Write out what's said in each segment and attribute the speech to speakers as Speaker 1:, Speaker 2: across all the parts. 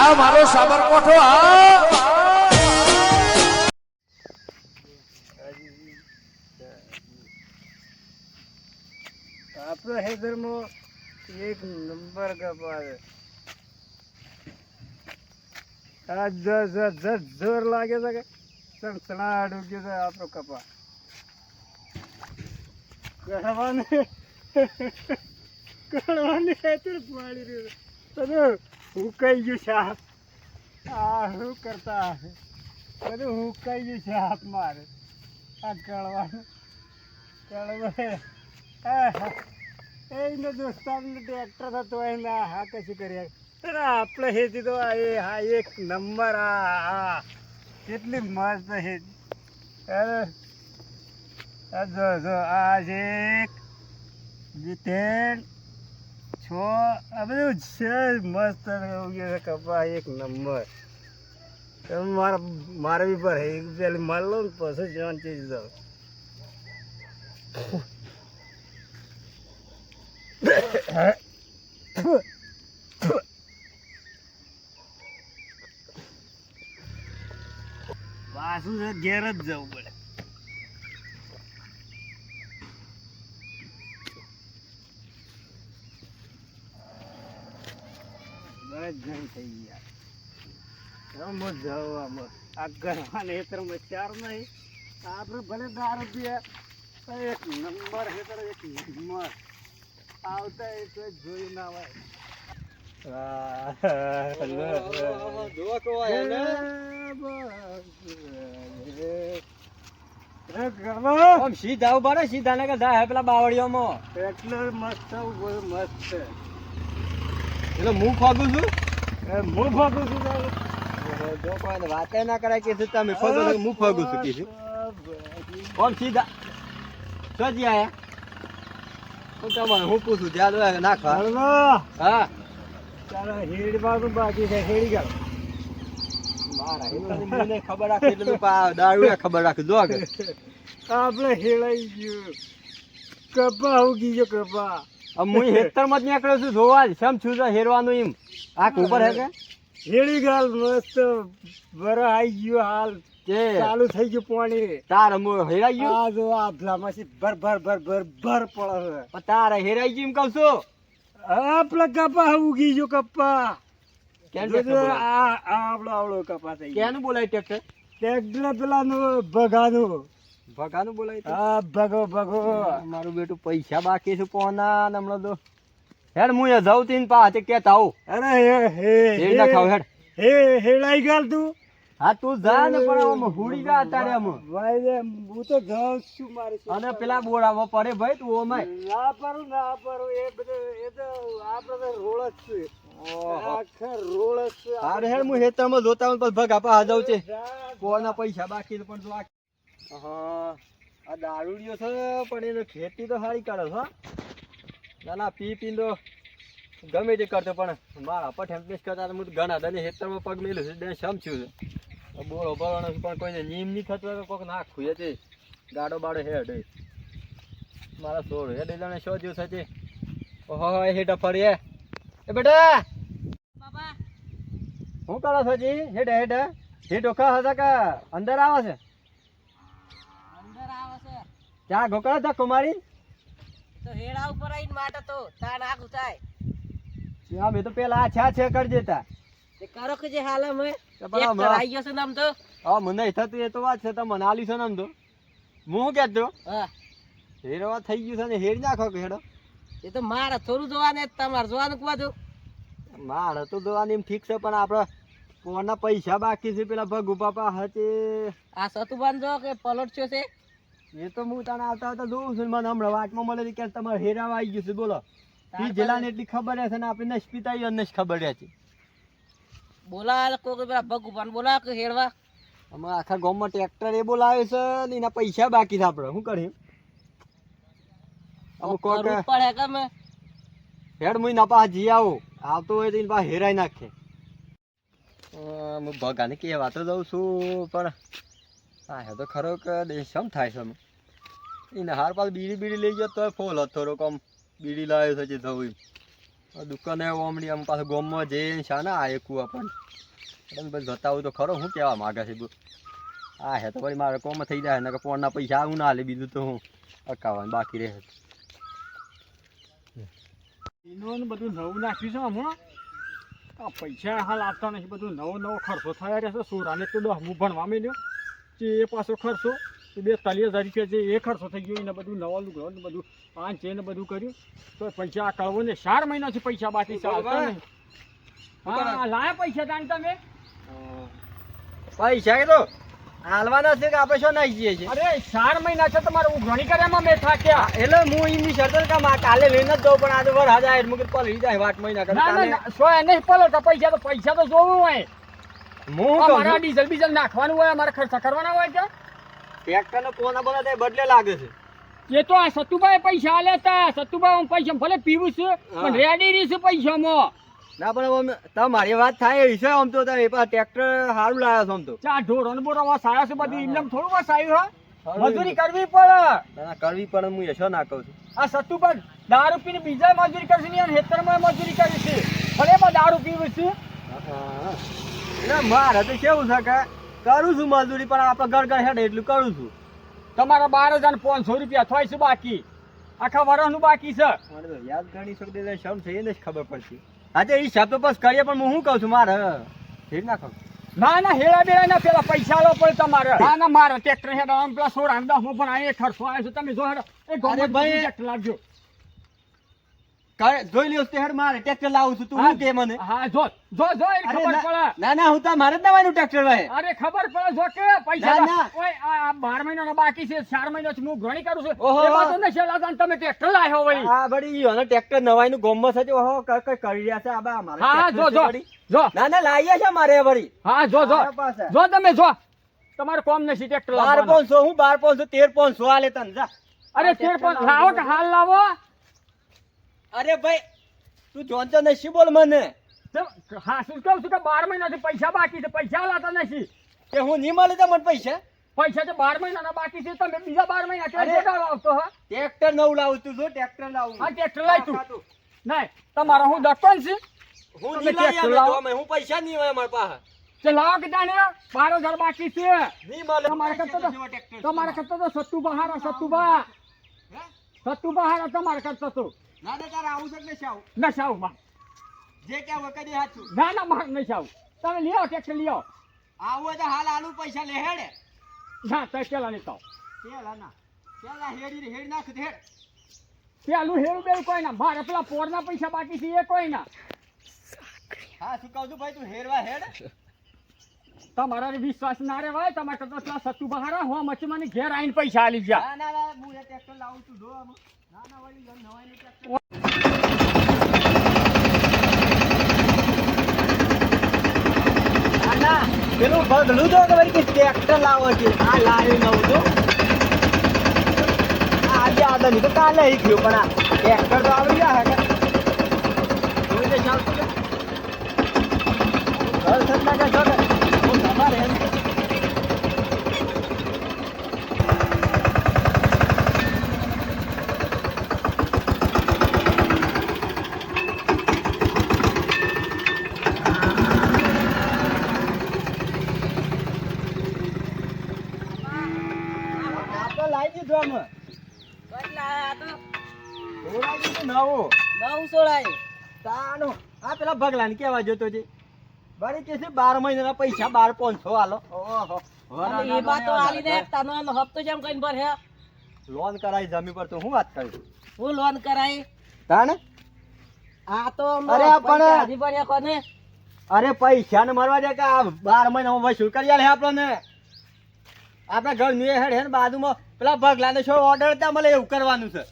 Speaker 1: હા, મારો સાબરકોઠો આ
Speaker 2: આપણો હેદરમાં એક નંબર કપાવે આ જોર લાગે છે કે? સણસણાટ ઉગ્યો છે આપણો કપા. કહેવાની કહેવાની હેતર પાડી રહ્યો હુકાઈ ગયું હાથ આ. શું કરતા બધું હુકાઈ ગયું છે હાથ મારે. આ કળવાનું કળવા એને દોસ્તારને ટ્રેક્ટર થતો ને હા કશું અરે આપણે હેતી તો એ હા એક નંબર, આ હા કેટલી મસ્ત હેતી. અરે. જો જો, આ છે એક. જીતેન છ? આ છે, મસ્ત કપા એક નંબર. તમે મારા, મારે બી પર એક પેલી માર લો ને પછી જોન ચીજ દો પાછું ઘેર જ જવું પડે. ઘણી થઈ ગયા. રમો જાવ આમાં આ હેતરમાં ચાર નહીં. આપણે ભલે દારૂ પીએ એક નંબર હેતર એક નંબર. આવતા એ તો જોઈ ના હોય.
Speaker 3: સીધા ઊભા ને સીધા ને કે પેલા બાવળીઓમાં.
Speaker 2: એટલે મસ્ત મસ્ત.
Speaker 3: એટલે હું ખોગું છું?
Speaker 2: એ હું ખોગું છું
Speaker 3: જો કોઈને વાતે ના કરાય કે તમે ખોગો હું ખોગું છું કીધું કોણ સીધા? સજી આયા? હું તમારે હું પૂછું જ્યાં નાખવા
Speaker 2: હળવો.
Speaker 3: હા.
Speaker 2: તારા હેડવાનું બાકી છે હેડી ગયો
Speaker 3: ખબર રાખી એટલે તું પા દારૂ ખબર રાખી. જો આગળ.
Speaker 2: આપણે હેળાઈ ગયું. કપા ઉગી ગયો કપા.
Speaker 3: હું હેતરમાં જ નીકળ્યો છું જોવા સમ શેમ છું હેરવાનું એમ. આ ઉપર હે કે?
Speaker 2: હેડી ગાલ મસ્ત બરો આઈ ગયો હાલ.
Speaker 3: કે?
Speaker 2: ચાલુ થઈ ગયું પાણી.
Speaker 3: તાર મો હેરાઈ ગયો?
Speaker 2: આ જો આ ભલામાંથી ભર ભર ભર ભર ભર પડે છે.
Speaker 3: તાર હેરાઈ ગયું એમ કહું છું?
Speaker 2: આપણે કપા ઉગી ગયો કપા.
Speaker 3: કેમ
Speaker 2: આ આ આવડો આવડો કપા થઈ
Speaker 3: કેનું બોલાય ટ્રેક્ટર?
Speaker 2: ટ્રેક્ટર પેલાનું ભગાનું.
Speaker 3: ભગાનું બોલાય તો?
Speaker 2: હા ભગો ભગો.
Speaker 3: મારું બેટું પૈસા બાકી છે પોના હમણાં તો. હેડ હું જાઉં તીન પા હાથે કેતા આવું
Speaker 2: અરે હે હે
Speaker 3: હે ના ખાવ હેડ.
Speaker 2: હે હેડાઈ ગાલ તું.
Speaker 3: હા તું જા ને પણ આમ હુડી જા અત્યારે આમ.
Speaker 2: ભાઈ રે, હું તો જાઉં છું મારે
Speaker 3: અને પેલા બોરામાં પડે ભાઈ તું ઓમાય.
Speaker 2: ના પરું ના પરું એ બધું એ તો આપણે રોળ જ છે. આખા રોળ જ છે.
Speaker 3: હારે હેડ હું હેતરમાં જોતા હું પછી ભગા પા જાઉં છે. કોના પૈસા બાકી પણ જો હા આ દારૂડિયો છે પણ એને ખેતી તો સારી કરે છે. ના ના પી પી તો ગમે તે કરતો પણ મારા પર ઠેમ્પેસ કરતા હું ઘણા દાને હેતરમાં પગ મેલું છે તેને સમજ્યું છે. બોલો બોલો છે પણ કોઈને નીમ નહીં થતો તો કોક નાખું એ તે. ગાડો બાડો હેડ. મારા સોળ હેડ જાણે શો જેવું થશે ઓહો હેઠ ફરી એ એ બેટા! હું કરો છો જી? હેડ હેડ. હેડ ઓખા હતા કે છે
Speaker 4: અંદર આવે છે.
Speaker 3: ત્યાં ગોકળા હતા કુમારી.
Speaker 4: તો હેડા ઉપર આવીને માટે તો તાન આગ થાય.
Speaker 3: આ મે તો પેલા આ છા છે કરી દેતા.
Speaker 4: તે કરો કે જે હાલ મે
Speaker 3: તો
Speaker 4: આવી ગયો છે નામ તો.
Speaker 3: હા મને થતું એ તો વાત છે તો મને આલી છે ને તો. હું શું કહેતો?
Speaker 4: હા.
Speaker 3: હેરો થઈ ગયું છે ને હેડ નાખો કે હેડો
Speaker 4: એ તો મારે થોડું જોવાને તમારે જોવાનું કવા દો
Speaker 3: મારે તો જોવાની એમ ઠીક છે પણ આપણે કોના પૈસા બાકી છે પેલા ભગુ બાપા હતે
Speaker 4: આ સતુબાન જો કે પલોટ છે.
Speaker 3: એ તો હું તને આવતા આવતા જોઉં છું મને હમણાં વાટમાં મળે કે તમારે હેરાવા આવી ગયું છે બોલો. એ જિલ્લાને એટલી ખબર રહેશે ને આપણે એને જ ખબર છે.
Speaker 4: બોલા કોઈ પેલા ભગવાન બોલા કે હેરવા.
Speaker 3: અમે આખા ગામમાં ટ્રેક્ટર એ બોલાવે છે ને એના પૈસા બાકી છે આપણે. શું કરીએ અમે કોક
Speaker 4: પડે કે અમે?
Speaker 3: હેડ મુઈ ના પાસે જી આવું. આવતો હોય તો એની પાસે હેરાઈ નાખે. હું ભગાને કહેવા તો દઉં છું પણ હા હે તો ખરો કે દેશમ થાય છે એને હાર પાસ બીડી બીડી લઈ ગયો તો ફોલ હતો થોડોક આમ બીડી લાવ્યો છે જે થવું દુકાને ઓમડી આમ પાછું ગોમમાં જઈને શાના આ એકું આપણને તમે પછી બતાવું તો ખરો, હું કહેવા માંગે છે આ હે તો પછી મારે કોમ થઈ જાય ને ફોનના પૈસા આવું ના લે બીજું તો હું અકાવાનું બાકી રહે.
Speaker 1: બધું નવું નાખ્યું છે હમણાં આ પૈસા હાલ આપતા નથી, બધું નવો નવો ખર્ચો થયા રહેશે સોરાને તો દસમું ભણવા માંડ્યો. એ પાછો ખર્ચો તે બે ત્રીસ હજાર રૂપિયા જે એ ખર્ચો થઈ ગયો એને બધું નવા લુગડો ને બધું પાંચ છે ને બધું કર્યું. તો પૈસા આ કળવો ને ચાર મહિનાથી પૈસા બાકી ચાલતા નહીં. હા લાયા પૈસા તાણ તમે?
Speaker 3: પૈસા એ તો હાલવાના છે કે આપણે શું નાખી જઈએ છીએ?
Speaker 1: અરે ચાર મહિના છે તમારે ઉઘરણી કરે એમાં મેં થાક્યા.
Speaker 3: એટલે હું એમની શરત કામ કાલે લઈને જ જાઉં પણ આજે વર હાજર મૂકી પલ પલળી જાય વાટ મહિના કરે
Speaker 1: સો એને પલટા પૈસા તો પૈસા તો જોવું હોય.
Speaker 3: હું
Speaker 1: અમારા ડીઝલ બીજલ નાખવાનું હોય અમારે ખર્ચા કરવાના હોય
Speaker 3: તે? બદલે લાગે છે.
Speaker 1: એ તો આ સતુભાઈ પૈસા આલે તા. સતુભાઈ હું પૈસા ભલે પીવું છું પણ રેડી પૈસામાં.
Speaker 3: ના પણ તમારી વાત થાય છે આમ તો તમે ટ્રેક્ટર સારું લાવ્યો છો આમ તો.
Speaker 1: ચા ઢોરો ને બોરો વસાયા છે બધું એમને થોડું વસાયું હો? મજૂરી કરવી પડે.
Speaker 3: કરવી પડે હું યશો ના કહું છું.
Speaker 1: આ સતુભાઈ દારૂ પીને બીજા મજૂરી કરશે ને હેતરમાં મજૂરી કરી છે. ભલે દારૂ પીવું છું.
Speaker 3: ના મારે તો કેવું છે કે કરું છું મજૂરી પણ આપણે ઘર ઘર હેડે એટલું કરું છું.
Speaker 1: તમારા બાર હજાર પાંચસો રૂપિયા થાય છે બાકી. આખા વર્ષનું બાકી છે.
Speaker 3: યાદ ગણી શકતી એટલે શમ છે એને જ ખબર પડશે. આજે એ શબ્દ બસ કરીએ પણ હું શું કહું છું મારે? ઠીક ના કહું.
Speaker 1: ના ના હેડા બેડા ના પેલા પૈસા લો પડે તમારે. ના ના મારે ટ્રેક્ટર હેડા આમ પેલા સોળ હું પણ અહીંયા ખર્ચો આવ્યો છું. તમે જો હેડો. એ ગવર્મેન્ટ
Speaker 3: ભાઈ- કરે- જોઈ લ્યો હેડ મારે ટ્રેક્ટર લાવું છું તું કે મને?
Speaker 1: હા જો જો જો ખબર પડે.
Speaker 3: ના ના હું તો મારે જ નવાનું ટ્રેક્ટર વાય
Speaker 1: અરે ખબર પડે જો કે પૈસા. ઓય આ આ બાર મહિનાનો બાકી છે ચાર મહિનાથી હું ઘણી કરું છું.
Speaker 3: ઓહો.
Speaker 1: એમાં તો નશા લાગતા ને તમે ટ્રેક્ટર લાવ્યો વળી.
Speaker 3: આ બડી ને ટ્રેક્ટર નવાઈ નું ગોમમાં છે ઓહો કઈ કઈ કરી રહ્યા છે આ બા મારે
Speaker 1: હા હા જો જો જો.
Speaker 3: ના ના લાવીએ છે મારે વળી.
Speaker 1: હા જો જો. જો તમે જો. તમારું કોમ નથી ટ્રેક્ટર
Speaker 3: બાર
Speaker 1: લાવવાનું.
Speaker 3: પાંચસો હું બાર પાંચસો તેર પાંચસો આલે તને જા.
Speaker 1: અરે તેર પણ લાવો કે હાલ લાવો.
Speaker 3: અરે ભાઈ તું જોનતો નથી બોલ મને?
Speaker 1: હા શું કહું છું કે બાર મહિનાથી પૈસા બાકી છે પૈસા લાતા નથી
Speaker 3: કે હું નહીં મળે તો મને પૈસા?
Speaker 1: પૈસા તો બાર મહિનાના બાકી છે તમે બીજા બાર મહિના કેમ આવતો હા?
Speaker 3: ટ્રેક્ટર નવું લાવું તું જો ટ્રેક્ટર લાવું
Speaker 1: હા ટ્રેક્ટર લાય તું નહીં તમારો હું દક્કન છે?
Speaker 3: હું નહીં લાવી
Speaker 1: લાવો.
Speaker 3: હું પૈસા નહીં હોય મારા પાસે.
Speaker 1: તે લાવો કે તાને બાર હજાર બાકી છે. તમારે કરતા તો. તમારે કરતા તો સત્તુ બહાર સત્તુ બહાર સત્તુ બહાર તમારે કરતા તો.
Speaker 3: ના ના તારે આવું છે કે આવું?
Speaker 1: ના સાવમાં.
Speaker 3: જે હોય કદી હાચું.
Speaker 1: ના ના માર નહીં સાવ. તમે લ્યો આવો લ્યો. આવો
Speaker 3: તો હાલ આલુ પૈસા લે હેડે.
Speaker 1: ના તો પેલા લેતા આવો.
Speaker 3: ના. પેલા હેડી હેડ નાખ હેડ.
Speaker 1: પેલું હેરું બેરું કોઈ ના. મારે પેલા પોરના પૈસા બાકી છે એ કોઈ ના.
Speaker 3: હા શું કહું છું ભાઈ તું હેરવા હેડ.
Speaker 1: તમારા વિશ્વાસ ના રેવાય તમારે કરતા સત્તુ બહાર હું મચ્છી મને ઘેર આવીને પૈસા આલી ગયા
Speaker 3: ના ના ના હું એ ટ્રેક્ટર લાવું છું જો પેલું બગલું તો વળી કે ટ્રેક્ટર લાવો છે. આ લાવી નવું તો આજે આદા નહીં તો કાલે ઈ ગયું પણ આ ટ્રેક્ટર તો આવી ગયા હે. ઘર સત્તા કે જો કે હું તમારે એમ કે આપણે લાવી દીધું આમાં
Speaker 4: કેટલા આ તો
Speaker 3: ધોરાઈ દીધું નવું
Speaker 4: નવ સોળાય
Speaker 3: તાનું પેલા કેવા જોતો છે? વળી કે છે બાર મહિનાના પૈસા બાર પાંચસો હાલો ઓહો
Speaker 4: અને એમાં તો આલી દે તનો હપ્તો જેમ કઈ ભર હે.
Speaker 3: લોન કરાય જમી પર તો હું વાત કરું?
Speaker 4: હું લોન કરાય?
Speaker 3: તાને
Speaker 4: આ તો
Speaker 3: અરે પણ-
Speaker 4: હજી ભર્યા કોને?
Speaker 3: અરે પૈસા ને મરવા દે કે આ બાર મહિનામાં વસૂલ કરી આલે આપણને. આપણા ઘરનું હેડ હે બાજુમાં પેલા ભગલાને શું ઓર્ડર હતા મળે એવું કરવાનું છે.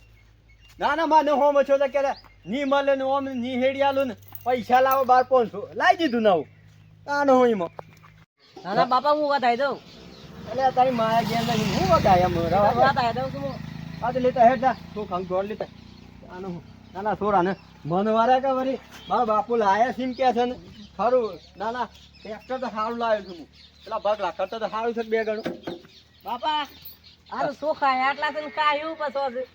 Speaker 3: ના ના માને હોમ છો તો કે ની મળે ને ઓમની હેડી આલું ને. પૈસા લાવો બાર પાંચસો. લાવી દીધું નવું. આનો હું એમાં.
Speaker 4: નાના બાપા હું વધાઈ દઉં
Speaker 3: એટલે તારી માયા ગયા નહીં હું વાત એમ રવા વાત
Speaker 4: આવી દઉં તું.
Speaker 3: આ તો લેતા હેઠા. તું ખંગ દોડ લેતા હું. નાના છોરા ને મન વાળા કે વરી? મારા બાપુ લાયા સીમ કે છે ને. ખરું. ના ના ટ્રેક્ટર તો સારું લાવ્યો છું હું. પેલા ભગલા કરતા તો સારું છે બે ગણું.
Speaker 4: બાપા આનું શું ખાય? આટલા છે ને કાયું પછી.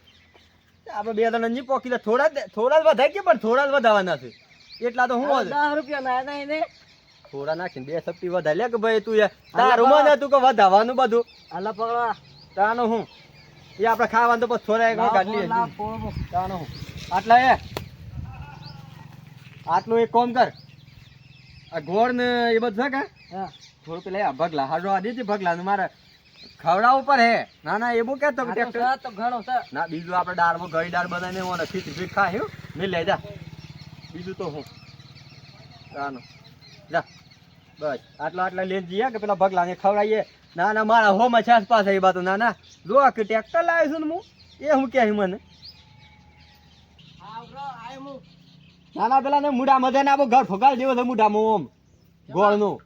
Speaker 3: આપણે બે જણા નહીં પોકી થોડા થોડા જ વધાય કે પણ થોડા જ વધારવાના છે? એટલા તો હું
Speaker 4: દસ રૂપિયા ના ના. એને
Speaker 3: થોડા નાખીને બે સપ્ટી વધારે લે કે ભાઈ તું યાર તારું મન હતું કે વધારવાનું બધું.
Speaker 4: અલા પકડવા
Speaker 3: તાનો હું? એ આપણે ખાવાનું તો પછી થોડા એક કાઢી. તાનું હું? આટલા એ? આટલું એક કોમ કર. આ ગોળ ને એ બધું છે કે?
Speaker 4: હા.
Speaker 3: થોડું પેલા આ ભગલા હાડો આ દેજે ભગલા ને મારે ખવડા પર હે ના ના એવું કહેતો
Speaker 4: આ તો
Speaker 3: ટ્રેક્ટર.
Speaker 4: ઘણો
Speaker 3: ના બીજું આપણે દાળમાં ગળી દાળ બનાવીને ખીચ ખાય હો. મેં લઈ જા. બીજું તો હું. ચાલો જા. બસ. આટલા આટલા લઈને જઈએ કે પેલા ભગલાને ખવડાવીએ ના ના મારા હો માં છાસ પાસે એ બાતો ના ના જો કે ટ્રેક્ટર લાવ્યો છું ને હું એ હું કહે મને.
Speaker 4: નાના
Speaker 3: ના ના પેલા ને મૂડા મધે ના ઘર ફગાડ દેવો છે મુઢામાં ઓમ. ગોળનું.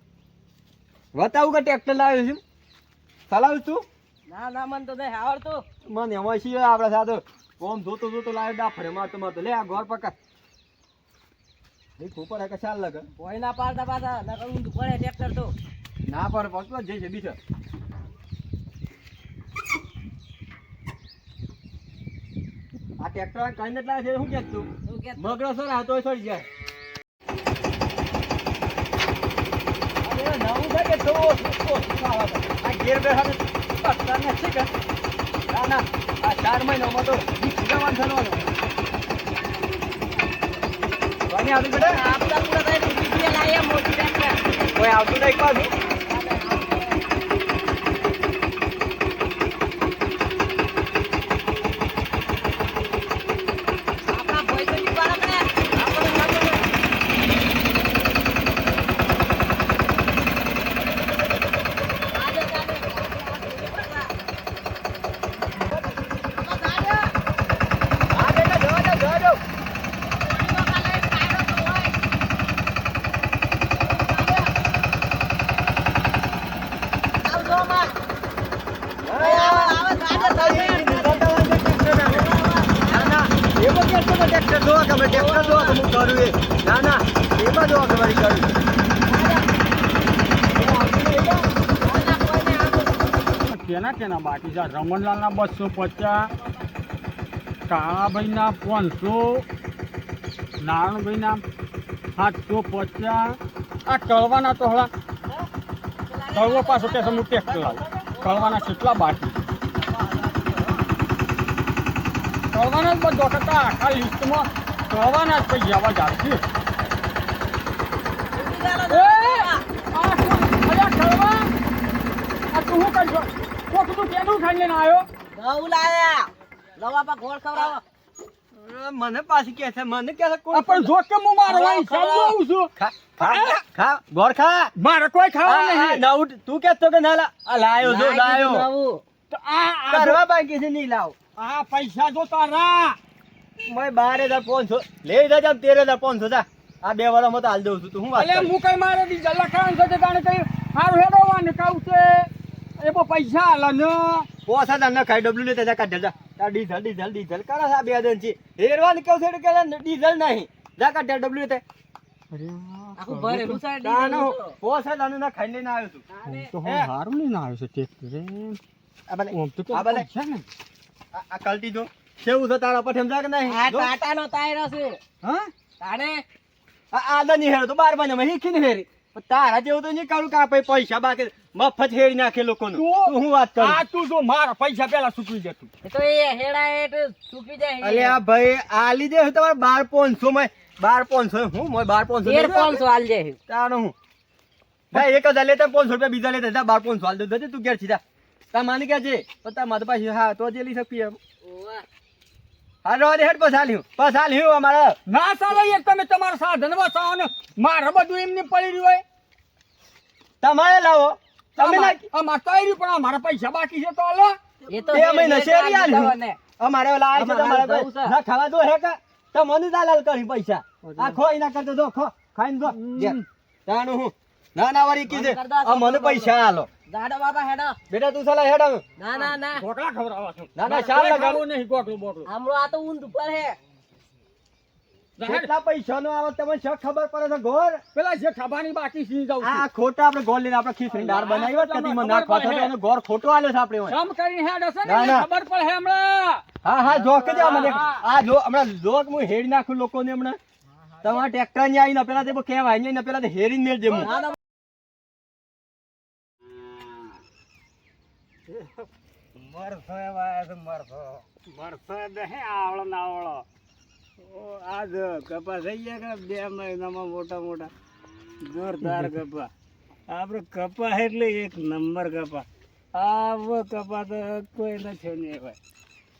Speaker 3: બતાવું કે ટ્રેક્ટર લાવ્યો છું. ચલાવું તું
Speaker 4: ના ના મને તો નહીં આવડતું.
Speaker 3: મને એમાં છીએ આપડે સાથે ઓમ જોતો જોતો લાવ્યો. ડાફરે મારતો મારતો. લે આ ગોળ પકડ. દેખ ઉપર હે કે ચાલ લગે.
Speaker 4: કોઈ ના પાડતા પાડતા નકર ઊંધું પડે ટ્રેક્ટર તો.
Speaker 3: ના પર પકડો જઈ છે બીજો. આ ટ્રેક્ટર કઈ નથી લાવે છે શું કે તું મગરો સર આ તોય સડી જાય. અરે નવું થાય કે તો આ ને કે? ના ના આ ચાર મહિનામાં તો જવાન થવાનો કોની આવી બેટા
Speaker 4: મોટી ટ્રેક્ટર
Speaker 3: કોઈ આવતું નહીં પાછું
Speaker 4: આપણા ભાઈ તો નીકળે આપણે
Speaker 3: હા બેટા જવા દો જવા દો એમાં ક્યાં તમે ટ્રેક્ટર જોવા કે અમે ટ્રેક્ટર જોવા કે હું કરું એ ના ના એમાં જોવા કે મારી કરું
Speaker 1: કેના કેના બાકી છે? રમણલાલના બસો પચાસ કાળાભાઈના પાંચસો નારાયણભાઈના સાતસો પચાસ. આ કળવાના તો હળા. કળવો પાછો કે હું ટેક્ટર લાવું કળવાના કેટલા બાકી કળવાના જ બધો કરતા આખા લિસ્ટમાં કળવાના જ પૈસા આવા! આ શું? કળવા? આ તું શું કરશો? કોક તું કેનું ખાઈ લઈને આવ્યો.
Speaker 4: ઘઉં લાયા. લવા પર ગોળ ખવડાવો.
Speaker 3: મને પાછી કે છે મને કે છે કોણ
Speaker 1: પણ જો કે હું મારવા હિસાબ જોઉં છું.
Speaker 3: ખા ખા ખા ગોળ ખા.
Speaker 1: મારે કોઈ ખાવા
Speaker 3: આ, આ,
Speaker 1: નહીં.
Speaker 3: નવું તું કે ના લા આ લાયો જો લાયો
Speaker 1: તો આ
Speaker 3: કરવા બાકી છે નહીં લાવ.
Speaker 1: આ પૈસા જો તારા.
Speaker 3: મેં બાર હજાર પાંચસો લઈ જા જામ તેર હજાર પાંચસો જા. આ બે વાળામાં તો હાલ દઉં છું. તું હું વાત
Speaker 1: અલે હું કઈ મારે ડીઝલ લખાણ છે તે તાણે કઈ હારું હેડોવાને કહું છે. એ બો પૈસા આલે ન.
Speaker 3: પોસા હજાર ન ખાઈ ડબલ્યુ લેતા જા કાઢ જા તા ડીઝલ ડીઝલ ડીઝલ. કરે છે આ બે દન છે હેરવાન કેવ છે કે ડીઝલ નહીં. જા કાઢ ડબલ્યુ લેતા
Speaker 4: આખું ભરેલું છે
Speaker 3: તાનો
Speaker 4: ડીઝલનું તો.
Speaker 3: પોસ હજારનું ના ખાઈ લઈને આવ્યો છું
Speaker 1: તો
Speaker 3: હું?
Speaker 1: હારું નહીં ના આવ્યો છે રે
Speaker 3: આ
Speaker 1: બલે
Speaker 3: આ બલે
Speaker 1: છે ને
Speaker 3: આ આ કલટી જો. કેવું છે તારા પઠેમ જા કે નહીં?
Speaker 4: આ
Speaker 3: ટાટા
Speaker 4: નો ટાયર છે.
Speaker 1: હા?
Speaker 4: તારે?
Speaker 3: આ આદની હેરો તો બાર મહિનામાં. હીખીને હેરી. તારા જેવું તો નહીં કાઢું કે આ પૈસા બાકી મફત હેડી નાખે લોકોનું. હું વાત કરું?
Speaker 1: આ તું જો મારા પૈસા પેલા ચૂકવી જતું તો.
Speaker 4: એ હેડા એ ચૂકી જાય
Speaker 3: અલ્યા ભાઈ આ લીધે છે તમારે બાર પાંચસો માં. બાર પાંચસો હું મોય બાર પાંચસો
Speaker 4: તેર પાંચસો હાલ જાય
Speaker 3: તારું હું. ભાઈ એક હજાર લેતા પાંચસો રૂપિયા બીજા લેતા બાર પાંચસો હાલ દે તું ઘેર સીધા તાર માની ક્યાં છે. પણ તાર મારા પાસે હા તો જે લઈ શકીએ એમ હા રવા દે હેડ પસાલ્યું પસાલ્યું અમારે.
Speaker 1: ના ચાલે એક તમે તમારા સાધન વસાવો ને મારે બધું એમને પડી રહ્યું હોય?
Speaker 3: તમારે લાવો. તમે
Speaker 1: અમારે તો આવી પણ અમારા પૈસા બાકી છે તો હાલો.
Speaker 4: એ તો
Speaker 3: અમે નશેરી આલ્યું. અમારે ઓલા આવે છે તમારે ના ખાવા દો હે કા? તો મને દાલાલ કરી પૈસા. આ ખો એના કરતો દો ખો. ખાઈને દો. તાનું હું. ના ના વારી કીધે મને પૈસા આલો.
Speaker 4: જાડો બાબા હેડા.
Speaker 3: બેટા તું સાલા હેડા
Speaker 4: ના ના ના.
Speaker 1: ઢોકળા ખવરાવા છું.
Speaker 3: ના, ના, શાલ લગાડો.
Speaker 1: નહીં ગોટલું બોટલું
Speaker 4: હમણાં આ તો ઊંધ ઉપર હે.
Speaker 3: કેટલા પૈસાનો આવે તમને છે ખબર પડે છે ગોળ
Speaker 2: પેલા જે ખાવાની બાકી સી જાવ
Speaker 3: આ ખોટા આપણે ગોળ લઈને આપણે ખીચડી દાળ બનાવી હોત કદીમાં ના ખાતા તો એનો ગોળ ખોટો આલ્યો છે આપણે ઓય.
Speaker 2: કામ કરીને હેડ હશે ને
Speaker 3: ના, ના.
Speaker 2: ખબર પડે હમણાં.
Speaker 3: હા હા જો કે મને આ જો હમણાં લોક હું હેડી નાખું લોકોને હમણાં. તમારા ટ્રેક્ટરની આવીને પેલા તે કેવાય ને પેલા હેરી હેરીને મેળ દે હું
Speaker 2: મરથો એવા મરસો. છે મરથો મરથો એટલે હે આવળો ને આવળો. ઓ આ જો કપા થઈ ગયા કે બે મહિનામાં મોટા મોટા? જોરદાર કપા. આપણે કપા એટલે એક નંબર કપા. આવો કપા તો કોઈ નથી નહીં ભાઈ.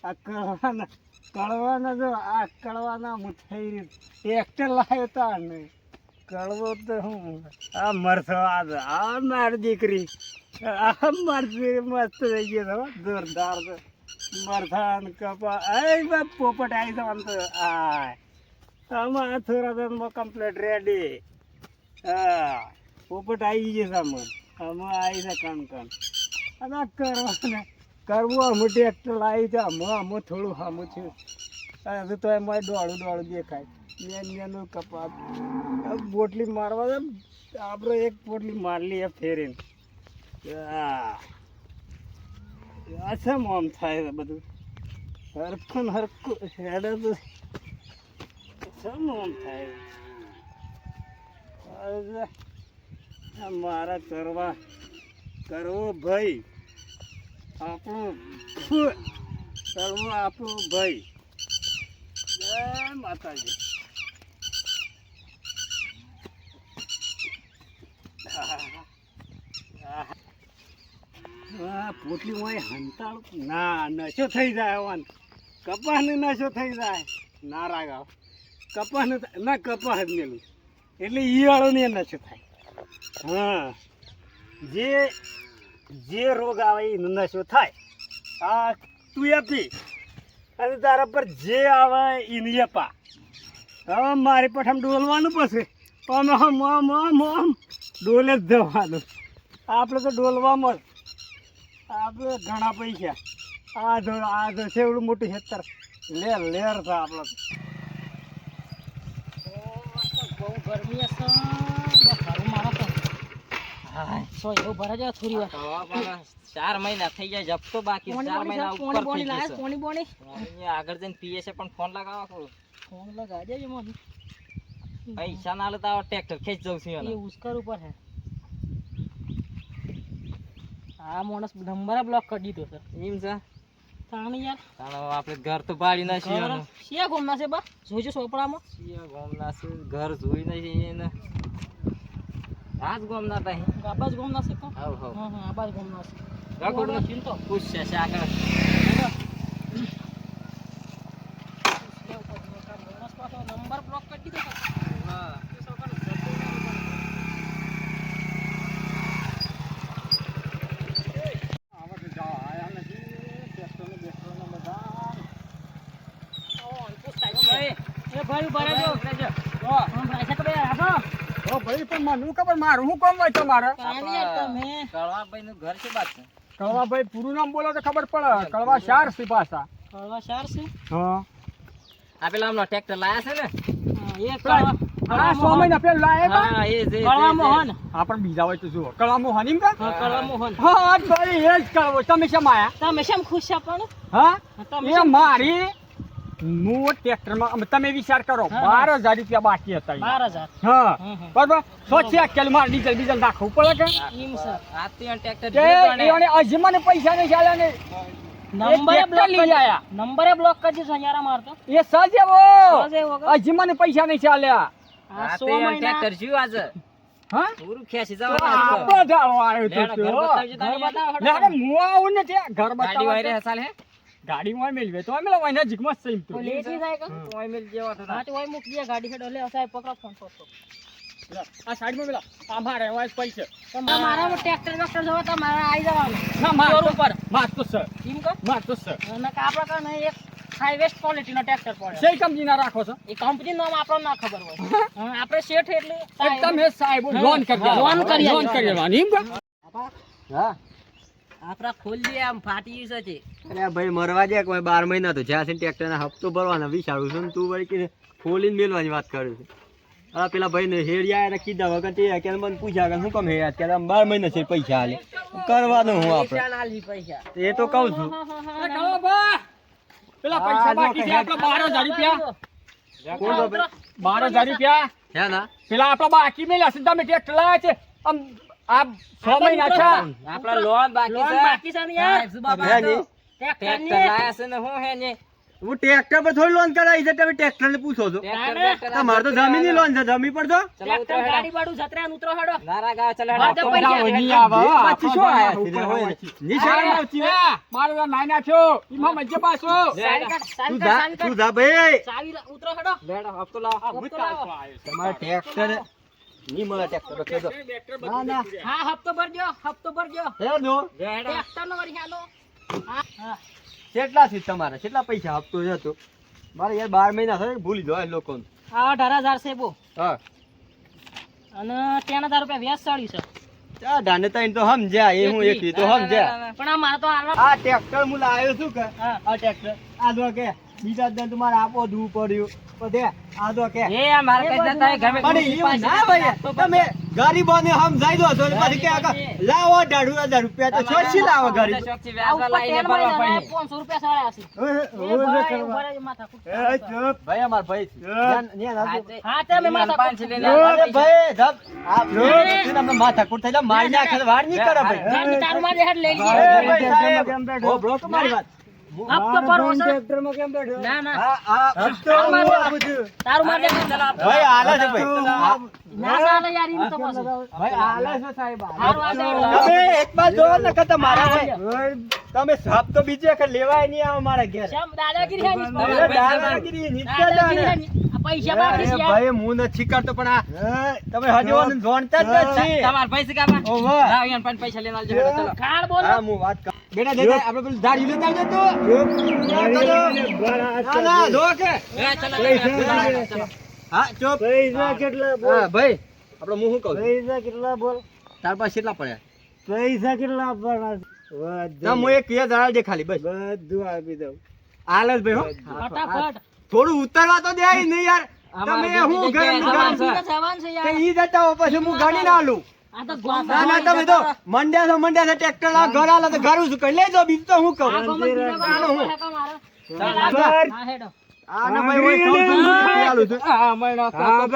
Speaker 2: આ કળવાના કળવાના જો આ કળવાના હું થઈ રહ્યું એકટર લાવ્યો તો નહીં. કળવો તો હું? આ મરથો આ મારી દીકરી. આ મારી મસ્ત થઈ ગયો તો જોરદાર તો મરથા ને કપા, એ બાપ પોપટ આવી જવાનું તો. આ આમાં થોડા કમ્પ્લીટ રેડી હા. પોપટ આવી ગયો છે આમાં આવી છે કણ કણ. અને કરવાને, કરવું આમાં ટ્રેક્ટર લાવી છે. આમાં આમાં થોડું સામું છે. હજુ તો એમાં દોડું દોડું દેખાય. મેન મેનું કપાત બોટલી મારવા દે આપણે એક બોટલી મારલી એ ફેરીને. અચ્છા મોમ થાય છે બધું? હરખું હરખું, હેડે તો મોમ થાય? મારા કરવા, કરવો ભાઈ. આપણું કરવો આપણો ભાઈ. જય માતાજી આ પોટલી હોય, હંતાળ ના, નશો થઈ જાય વાન કપાસને નશો થઈ જાય. ના રાગાવ કપાસને ના, કપાસ જ મેલું. એટલે ઈયાળો ને નશો થાય. હા. જે જે રોગ આવે એ નશો થાય. આ તું એ અને તારા પર જે આવે એને એ પા હવે મારી પઠામ ડોલવાનું પછી પણ આમ આમ આમ આમ ડોલે જ જવાનું. આપણે તો ડોલવામાં જ આપણે ઘણા પૈસા. આ જો આ જો સેવડું મોટું ખેતર લેર લેર છે આપણે
Speaker 4: બહુ ગરમી હશે બહુ મારો તો હાય સો એવું ભરા જાય થોડી વાર.
Speaker 5: ચાર મહિના થઈ જાય જપતો બાકી ચાર મહિના ઉપર
Speaker 4: પોણી
Speaker 5: થઈ છે.
Speaker 4: પોણી બોણી
Speaker 5: અહીંયા આગળ જઈને પીએ છે. પણ ફોન લગાવવા કરું
Speaker 4: ફોન લગા મને
Speaker 5: પૈસા ના લેતા તો ટ્રેક્ટર ખેંચ જવું છે
Speaker 4: એ ઉસ્કર ઉપર હે આ માણસ નંબર બ્લોક કરી દીધો છે.
Speaker 5: એમ છે?
Speaker 4: તાણી યાર.
Speaker 5: તાણે આપણે ઘર તો
Speaker 4: ઘર
Speaker 5: એનું.
Speaker 4: શિયા ઘૂમના છે બા? જોજો સોપડામાં?
Speaker 5: શિયા ગામના છે, ઘર જોઈ નહીં એને. આજ ગામના તા અહીં.
Speaker 4: આબાજ ઘૂમના છે કા?
Speaker 5: હાવ હાવ.
Speaker 4: હા હા આબાજ છે.
Speaker 5: રાખોડ
Speaker 4: ચિંતો
Speaker 5: પૂછશે છે? આગળ
Speaker 4: નંબર બ્લોક કરી દીધો છે
Speaker 5: હા.
Speaker 2: આવા તો જાઓ આયા નથી ટ્રેક્ટરને બેક્ટરને બધા
Speaker 4: એ ભાઈ
Speaker 2: જો,
Speaker 4: આમ રાખ્યા તો બે રાખો
Speaker 2: ઓ ભાઈ પણ મને ખબર? મારું શું કામ હોય તમારે?
Speaker 4: કાની યાર
Speaker 5: ઘર છે બાજુ.
Speaker 2: કળવાભાઈ પૂરું નામ બોલો તો ખબર પડે. કળવા શાર છે પાછા.
Speaker 4: કળવા શાર છે?
Speaker 2: હા.
Speaker 5: આ પેલા હમણાં ટ્રેક્ટર લાયા છે ને?
Speaker 4: એ કળવા
Speaker 2: હા સો મહિના. પેલા લાયા
Speaker 5: હા એ જ, એ જ, એ જ,
Speaker 4: કળવા
Speaker 5: એ જ.
Speaker 4: મોહન.
Speaker 2: આપણ બીજા હોય તો જુઓ. કળવા મોહન એમ કા?
Speaker 4: હા કળવા મોહન.
Speaker 2: હા ભાઈ એ જ કળવો તમે શેમ આયા?
Speaker 4: તમે શેમ ખુશ છો પણ
Speaker 2: હા?
Speaker 4: તમે
Speaker 2: એ મારી હું ટ્રેક્ટરમાં તમે વિચાર કરો બાર હજાર રૂપિયા બાકી હતા
Speaker 4: બાર હજાર.
Speaker 2: હા. બરોબર? સોચી અકેલ મારે ડીઝલ બીઝલ નાખવું પડે કે?
Speaker 4: એમ છે
Speaker 5: આ તો અહીંયા ટ્રેક્ટર
Speaker 2: કે
Speaker 5: જોયું પણ
Speaker 2: એઓને હજી મને પૈસા નહીં ચાલે ને.
Speaker 4: નંબરે બ્લોક કરી મારતો
Speaker 2: એ પૈસા નહીં ચાલ્યા
Speaker 4: સો
Speaker 5: ટ્રેક્ટર આજે. ઘર
Speaker 4: બતાવો
Speaker 2: ના, ના, ને
Speaker 5: ગાડી
Speaker 2: ગાડીમાં મેળવે તો અમે લોકો નજીકમાં જ છે એમ તો.
Speaker 4: લેટ થાય કે?
Speaker 5: તો મેલ જેવો હતો
Speaker 4: હા તો ઓય મુક દે ગાડી હેડ ઓલે સાહેબ પકડો ફોન તો
Speaker 2: આ સાઈડમાં મેલા. આ મારે હોય પૈસે
Speaker 4: તમારે મારા ટ્રેક્ટર વેક્ટર જોવો તો મારે આવી જવાનું.
Speaker 2: ના માર તો
Speaker 4: ઉપર.
Speaker 2: માર તો સર
Speaker 4: કેમ કહો?
Speaker 2: માર તો સર
Speaker 4: ના કા આપડા કા નહીં એક હાઈવેસ્ટ ક્વોલિટીનો ટ્રેક્ટર પડે.
Speaker 2: સે કંપની ના રાખો છો?
Speaker 4: એ કંપની નામ આપણને ના ખબર હોય. આપણે શેઠ એટલે
Speaker 2: એકદમ હે સાહેબ. લોન કરી
Speaker 4: લોન કરી
Speaker 2: લોન કરી એમ કા?
Speaker 3: હા.
Speaker 5: આપડા ખોલ આમ ફાટી ગયું છે
Speaker 3: અરે ભાઈ મરવા દે કોઈ બાર મહિના તો જ્યાં ટ્રેક્ટર ના હપ્તો ભરવાના વિચારું છું તું વળી કે ફોલીને મેલવાની વાત કરું છું. આ પેલા ભાઈ ને હેડિયા એને કીધા વગર તે કે મને પૂછ્યા કે શું કમ હેડ્યા કે આમ બાર મહિના છે પૈસા હાલે કરવાનું હું આપણે.
Speaker 4: પૈસા.
Speaker 3: એ તો કહું છું.
Speaker 2: પેલા પૈસા બાકી છે આપણે બાર હજાર રૂપિયા. બાર હજાર રૂપિયા?
Speaker 3: હે ના.
Speaker 2: પેલા આપણા બાકી મેલ્યા છે તમે ટ્રેક્ટર લાવ્યા છે? આમ આ છ મહિના છે
Speaker 5: આપડા લોન બાકી
Speaker 4: લોન
Speaker 5: છે.
Speaker 4: બાકી છે ને
Speaker 3: ની?
Speaker 4: ટ્રેક્ટર
Speaker 5: લાયા છે ને હું હે ને?
Speaker 3: હું ટ્રેક્ટર પર થોડી લોન કરાવી છે તમે ટ્રેક્ટર ને પૂછો છો તમારે તો જમીનની લોન છે જમીન પર તો
Speaker 4: ટ્રેક્ટર ગાડી બાડું જત્રા ઉતરો હડો.
Speaker 5: નારા ગા ચલે હડો.
Speaker 2: નહીં આવે.
Speaker 3: પછી શું આયા નિશાનની. આવતી
Speaker 2: મારો નાના છો. એમાં મજે પાછો.
Speaker 3: તું જા તું જા ભાઈ.
Speaker 4: લા- ઉતરો હેડો.
Speaker 5: બેડો હપ્તો લાવો.
Speaker 3: તમારે ટ્રેક્ટર નહીં મળે ટ્રેક્ટર કહેજો ના ના.
Speaker 4: હા હપ્તો ભરજો હપ્તો ભરજો.
Speaker 5: હેડો
Speaker 4: ટ્રેક્ટર નો વળી હાલો. હા.
Speaker 3: કેટલા છે તમારે? કેટલા પૈસા હપ્તો છે તો? મારે યાર 12 મહિના થાય ભૂલી જાય લોકો
Speaker 4: આ 18000 છે બો
Speaker 3: હા.
Speaker 4: અને ત્રણ હજાર રૂપિયા વ્યાજ ચડ્યું છે.
Speaker 3: ચા ધાને તઈને તો સમજ્યા એ હું એકલી તો સમજ્યા.
Speaker 4: પણ આ મારે તો
Speaker 3: આ ટ્રેક્ટર હું લાવ્યો છું કે?
Speaker 4: હા.
Speaker 3: આ ટ્રેક્ટર આ દો કે બીજા દિન તમારે આપો દવું પડ્યું. બધે આ દો કે.
Speaker 5: એ મારે કઈ જતા ગમે
Speaker 3: પણ ના ભાઈ. તમે સમજાઈ દો છો પછી કે લાવો હજાર રૂપિયા તો લાવો ગરીબ.
Speaker 4: પાંચસો રૂપિયા સાડા ભાઈ,
Speaker 3: અમાર ભાઈ થઈ મારી નાખે વાર નહીં કરે ભાઈ.
Speaker 4: તારું મારી હેઠ લઈ
Speaker 3: એ
Speaker 4: લીધી.
Speaker 3: ભાઈ સાહેબ ઓ બ્રો તમારી વાત
Speaker 4: હપ્તો ભરવો છે. ના ના.
Speaker 3: હા હા
Speaker 4: તારું મારી તારું મારી હેઠ.
Speaker 3: ભાઈ હાલે છે ભાઈ. આ-
Speaker 4: ના ચાલે યાર ઇન તો.
Speaker 3: ભાઈ હાલે છે સાહેબ
Speaker 4: હારું આ દે.
Speaker 3: તમે એક બાર જો ન કે મારા ભાઈ તમે સાપ તો બીજે કે લેવાય નહીં આવે મારા ઘેર.
Speaker 4: શેમ દાદાગીરી હે પૈસા બાકી છે
Speaker 3: ભાઈ હું નથી કરતો પણ આ તમે હજી ઓને જ નથી.
Speaker 5: તમારા પૈસા કાપા
Speaker 3: ઓહો.
Speaker 5: લાવ યાર પણ પૈસા લઈને આવજો ચલો.
Speaker 4: ખાડ બોલો.
Speaker 3: હા હું વાત કર બેટા દેતા આપણે પેલું દાઢી લેતા આવજો તું. ના ના જો કે.
Speaker 5: ચલો
Speaker 3: હા ચૂપ.
Speaker 2: પૈસા કેટલા બોલ.
Speaker 3: હા ભાઈ આપણે હું શું કહું
Speaker 2: પૈસા કેટલા બોલ.
Speaker 3: તાર પાસે કેટલા પડ્યા?
Speaker 2: પૈસા કેટલા આપવાના
Speaker 3: તો હું એક યાદ દાડા દે ખાલી બસ
Speaker 2: બધું આપી દઉં
Speaker 3: હાલ જ ભાઈ હો
Speaker 4: ફટાફટ
Speaker 3: થોડું ઉતરવા તો દે નહીં યાર તમે હું ગરમ ગરમ
Speaker 5: છે.
Speaker 4: જવાન છે
Speaker 3: કે
Speaker 4: યાર
Speaker 3: ઈ જતા હો પછી હું ગાડી ના આલું
Speaker 4: આ
Speaker 3: ના ના તમે તો મંડ્યા છો મંડ્યા છો ટ્રેક્ટર ઘર આલે તો ઘર ઉસું કરી લેજો બીજું તો હું કહું હું? આને ભાઈ છું.
Speaker 5: મહિનો
Speaker 3: ચાલે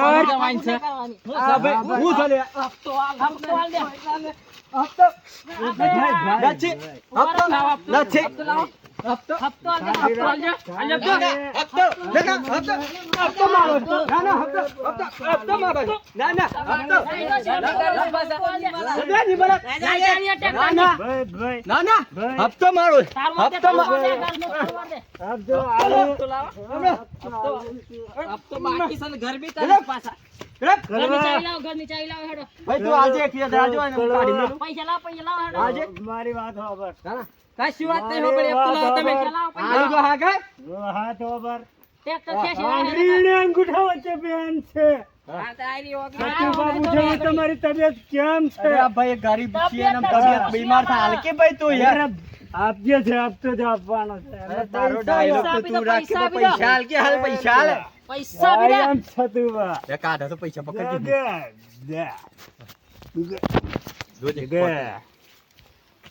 Speaker 4: હપ્તો હાલ દે.
Speaker 3: હપ્તો નથી હપ્તો નથી
Speaker 4: હપ્તો હાલ દે, હપ્તો હાલ દે.
Speaker 3: હપ્તો હપ્તો ના ના હપ્તો હપ્તો મારો ના ના હપ્તો હપ્તો
Speaker 5: બાકી ઘર બી પાછા
Speaker 2: મારી વાત ખબર
Speaker 3: ના ના.
Speaker 5: વાત નહીં ખબર હપ્તો લાવો તમે.
Speaker 4: પૈસા લાવ, પૈસા
Speaker 3: આલુ તો હા? કે
Speaker 2: હાથ ખબર
Speaker 4: ટ્રેક્ટર છે, છે,
Speaker 2: અંગૂઠા વચ્ચે બેન છે.
Speaker 5: હા. તો આરી ઓગળી.
Speaker 2: સતુભા પૂછે તમારી તબિયત કેમ છે?
Speaker 3: આ ભાઈ ગરીબ છીએ તબિયત બીમાર થાય હાલકી ભાઈ તું યાર?
Speaker 2: આપજે છે આપતો જ આપવાનો છે.
Speaker 3: તારો ડાયલોગ તો તું રાખી તો પૈસા હાલ કે હાલ પૈસા હાલ
Speaker 4: પૈસા બી
Speaker 2: એમ છતું બા
Speaker 3: એ કાઢા તો પૈસા પકડી
Speaker 2: દે, દે.
Speaker 3: જોજે
Speaker 2: દે.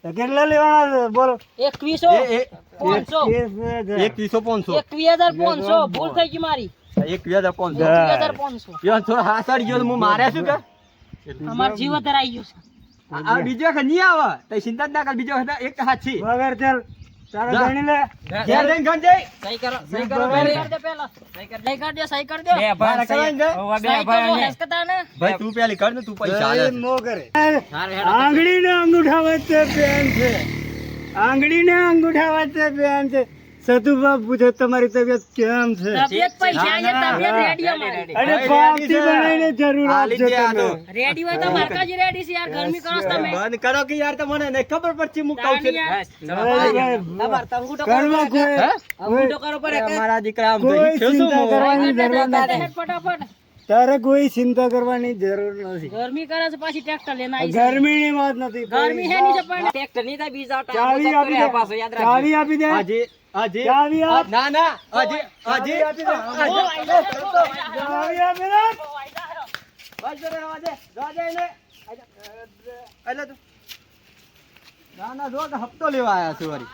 Speaker 2: કેટલા લેવાના છે? બોલ.
Speaker 4: એકવીસો.
Speaker 3: એ એ
Speaker 4: પાંચસો. એકવીસ હજાર. પાંચસો. ભૂલ થઈ ગઈ મારી.
Speaker 3: એક હજાર પાંચસો.
Speaker 4: એકવીસ હજાર પાંચસો.
Speaker 3: યાર થોડો હાસડ ગયો હું માર્યા છું કે?
Speaker 4: અમાર જીવ ધરાઈ ગયો છે.
Speaker 3: આ બીજો વખત નહીં આવે. તો ચિંતા ના કર બીજો વખત એક હાથી
Speaker 2: વગર ચાલ. તારે ગણી લે.
Speaker 3: ઘેર જઈને ગણ જઈ.
Speaker 5: સહી કરો સહી કરો
Speaker 4: સહી કર દે પેલા. સહી કર દે સહી કર દે
Speaker 5: બે ભાઈ સહી.
Speaker 3: કર
Speaker 5: દે બે
Speaker 4: સહી તો
Speaker 5: ભાઈ
Speaker 4: જો
Speaker 5: ને.
Speaker 4: ને.
Speaker 3: ભાઈ તું પેલી કર ને તું પૈસા
Speaker 2: એ મો કરે આંગળી ને અંગૂઠા વચ્ચે બેન છે. આંગળી ને અંગૂઠા વચ્ચે બેન છે. તમારી તબિયત કેમ છે?
Speaker 4: તબિયત પૈસા છે તબિયત રેડી
Speaker 5: રેડી,
Speaker 2: અરે
Speaker 3: ભાઈ,
Speaker 2: પાવતી
Speaker 3: રેડી છે.
Speaker 2: બનાવીને જરૂર આપજો
Speaker 3: જ દે તો.
Speaker 4: રેડી હોય રેડી છે યાર ગરમી કરો તમે.
Speaker 3: બંધ કરો કે યાર તમને નહીં ખબર પડતી હું કહું છું.
Speaker 4: તાની યાર.
Speaker 5: બસ, ચલો
Speaker 2: ભાઈ,
Speaker 5: ભાઈ.
Speaker 2: ભાઈ, કરવા કોઈ
Speaker 5: અંગૂઠો કરો પર એક.
Speaker 3: દીકરા આમ
Speaker 2: કોઈ
Speaker 3: જોઈ શું
Speaker 2: ચિંતા કરવાની જરૂર
Speaker 4: તારે
Speaker 2: નથી.
Speaker 4: ફટાફટ
Speaker 2: તારે કોઈ ચિંતા કરવાની જરૂર નથી.
Speaker 4: ગરમી કરે છે પાછી ટ્રેક્ટર લેના આવી
Speaker 2: ગરમી ની વાત નથી.
Speaker 4: ગરમી હે ની પણ.
Speaker 5: ટ્રેક્ટર નહીં થાય બીજા ટાણા
Speaker 2: આપી દે.
Speaker 5: પાછો, યાદ રાખજો.
Speaker 2: ચાવી આપી દે.
Speaker 3: આજે
Speaker 2: ચાવી આપ.
Speaker 3: ના ના હાજી હાજી
Speaker 2: ચાવી ચાવી આપી.
Speaker 3: રે, એટલે તું ના ના જો હપ્તો લેવા આયા છે વળી.